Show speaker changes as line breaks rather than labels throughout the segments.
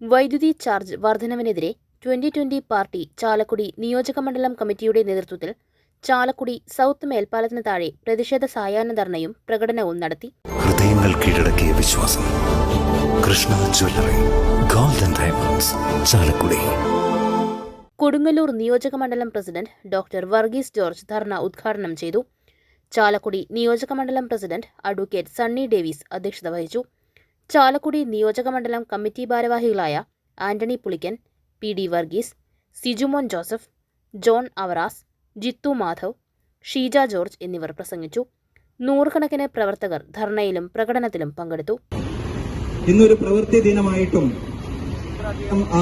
വൈദ്യുതി ചാർജ് വർധനവിനെതിരെ twenty twenty party Chalakudy നിയോജകമണ്ഡലം കമ്മിറ്റിയുടെ നേതൃത്വത്തിൽ ചാലക്കുടി സൗത്ത് മേൽപ്പാലത്തിന് താഴെ പ്രതിഷേധ സായാഹ്ന ധർണയും പ്രകടനവും നടത്തി.
ഹൃദയങ്ങൾ കീഴടക്കിയ വിശ്വാസം. Krishna jewellery golden diamonds Chalakudy.
Kodungallur നിയോജകമണ്ഡലം president doctor Varghese George dharna ഉദ്ഘാടനം ചെയ്തു. ചാലക്കുടി നിയോജകമണ്ഡലം പ്രസിഡന്റ് അഡ്വക്കേറ്റ് സണ്ണി ഡേവിസ് അധ്യക്ഷത വഹിച്ചു. ചാലക്കുടി നിയോജകമണ്ഡലം കമ്മിറ്റി ഭാരവാഹികളായ Antony Pulickan P D Varghese Sijumon Joseph John Avaras Jithu Madhav Sheeja George എന്നിവർ പ്രസംഗിച്ചു. നൂറുകണക്കിന് പ്രവർത്തകർ ധർണയിലും പ്രകടനത്തിലും പങ്കെടുത്തു.
ഇന്നൊരു പ്രവൃത്തി ദിനമായിട്ടും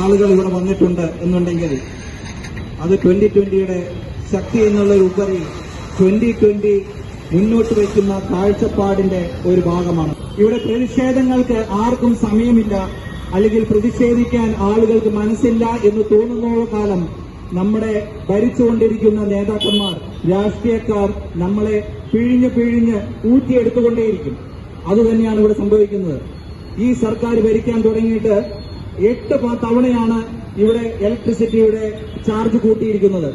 ആളുകൾ ഇവിടെ വന്നിട്ടുണ്ട് എന്നുണ്ടെങ്കിൽ അത് ട്വന്റി ട്വന്റിയുടെ ശക്തി എന്നുള്ളതിലുപരി ട്വന്റി ട്വന്റി മുന്നോട്ട് വയ്ക്കുന്ന കാഴ്ചപ്പാടിന്റെ ഒരു ഭാഗമാണ്. ഇവിടെ പ്രതിഷേധങ്ങൾക്ക് ആർക്കും സമയമില്ല. അല്ലെങ്കിൽ പ്രതിഷേധിക്കാൻ ആളുകൾക്ക് മനസ്സില്ല എന്ന് തോന്നുന്ന കാലം നമ്മുടെ ഭരിച്ചുകൊണ്ടിരിക്കുന്ന നേതാക്കന്മാർ രാഷ്ട്രീയക്കാർ നമ്മളെ പിഴിഞ്ഞ് പിഴിഞ്ഞ് ഊറ്റിയെടുത്തുകൊണ്ടേയിരിക്കും. അതുതന്നെയാണ് ഇവിടെ സംഭവിക്കുന്നത്. ഈ സർക്കാർ ഭരിക്കാൻ തുടങ്ങിയിട്ട് എട്ട് തവണയാണ് ഇവിടെ ഇലക്ട്രിസിറ്റിയുടെ ചാർജ് കൂട്ടിയിരിക്കുന്നത്.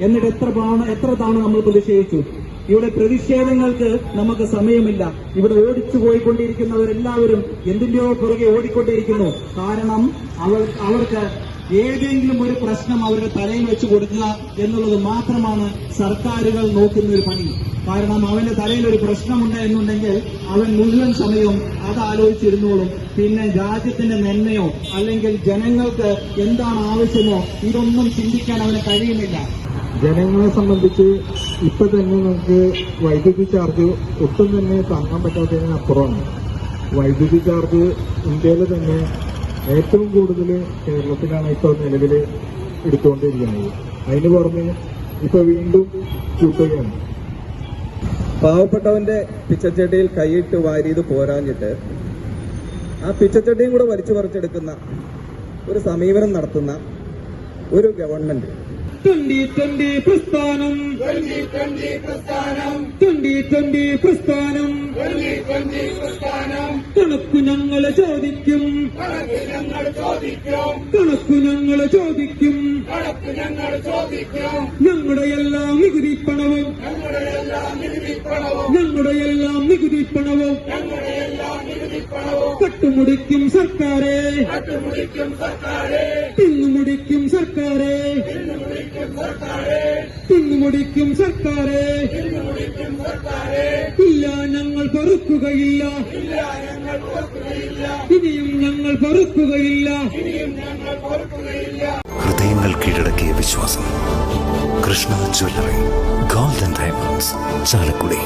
എന്നിട്ട് എത്ര തവണ എത്ര തവണ നമ്മൾ പ്രതിഷേധിച്ചു? ഇവിടെ പ്രതിഷേധങ്ങൾക്ക് നമുക്ക് സമയമില്ല. ഇവിടെ ഓടിച്ചു പോയിക്കൊണ്ടിരിക്കുന്നവരെല്ലാവരും എന്തിന്റെയോ പുറകെ ഓടിക്കൊണ്ടിരിക്കുന്നു. കാരണം അവർ അവർക്ക് ഏതെങ്കിലും ഒരു പ്രശ്നം അവരുടെ തലയിൽ വെച്ച് കൊടുക്കുക എന്നുള്ളത് മാത്രമാണ് സർക്കാരുകൾ നോക്കുന്ന ഒരു പണി. കാരണം അവന്റെ തലയിൽ ഒരു പ്രശ്നമുണ്ട് എന്നുണ്ടെങ്കിൽ അവൻ മുഴുവൻ സമയവും അത് ആലോചിച്ചിരുന്നോളും പിന്നെ രാജ്യത്തിന്റെ നന്മയോ അല്ലെങ്കിൽ ജനങ്ങൾക്ക് എന്താണ് ആവശ്യമോ ഇതൊന്നും ചിന്തിക്കാൻ അവന് കഴിയുന്നില്ല.
ജനങ്ങളെ സംബന്ധിച്ച് ഇപ്പൊ തന്നെ നമുക്ക് വൈദ്യുതി ചാർജ് ഒട്ടും തന്നെ താങ്ങാൻ പറ്റാത്തതിനപ്പുറമാണ് വൈദ്യുതി ചാർജ് ഇന്ത്യയിൽ തന്നെ ഏറ്റവും കൂടുതൽ കേരളത്തിലാണ് ഇപ്പോൾ നിലവിൽ എടുത്തുകൊണ്ടിരിക്കുന്നത്. അതിന് പുറമെ ഇപ്പൊ വീണ്ടും കൂട്ടുകയാണ്
പാവപ്പെട്ടവന്റെ പിച്ചച്ചട്ടിയിൽ കൈയിട്ട് വാരിയത് പോരാഞ്ഞിട്ട് ആ പിച്ചച്ചട്ടിയും കൂടെ വലിച്ചു പറിച്ചെടുക്കുന്ന ഒരു സമീപനം നടത്തുന്ന ഒരു ഗവൺമെന്റ്
ട്വന്റി ട്വന്റി പ്രസ്ഥാനം. ട്വന്റി ട്വന്റി പ്രസ്ഥാനം. ട്വന്റി ട്വന്റി പ്രസ്ഥാനം. കണക്കു ഞങ്ങൾ ചോദിക്കും. കണക്കു ഞങ്ങൾ ചോദിക്കും. ഞങ്ങളുടെ എല്ലാം നികുതി പണവും. ഞങ്ങളുടെ എല്ലാം നികുതി പണവും. കട്ടുമുടിക്കും സർക്കാരെ. തിന്നുമുടിക്കും സർക്കാരെ. തിന്നുമുടിക്കും സർക്കാരെ. ഇല്ല ഞങ്ങൾ പൊറുക്കുകയില്ല. ഇനിയും ഞങ്ങൾ പൊറുക്കുകയില്ല.
ഹൃദയങ്ങൾ കീഴടക്കിയ വിശ്വാസം. Krishna jewellery golden diamonds Chalakudy.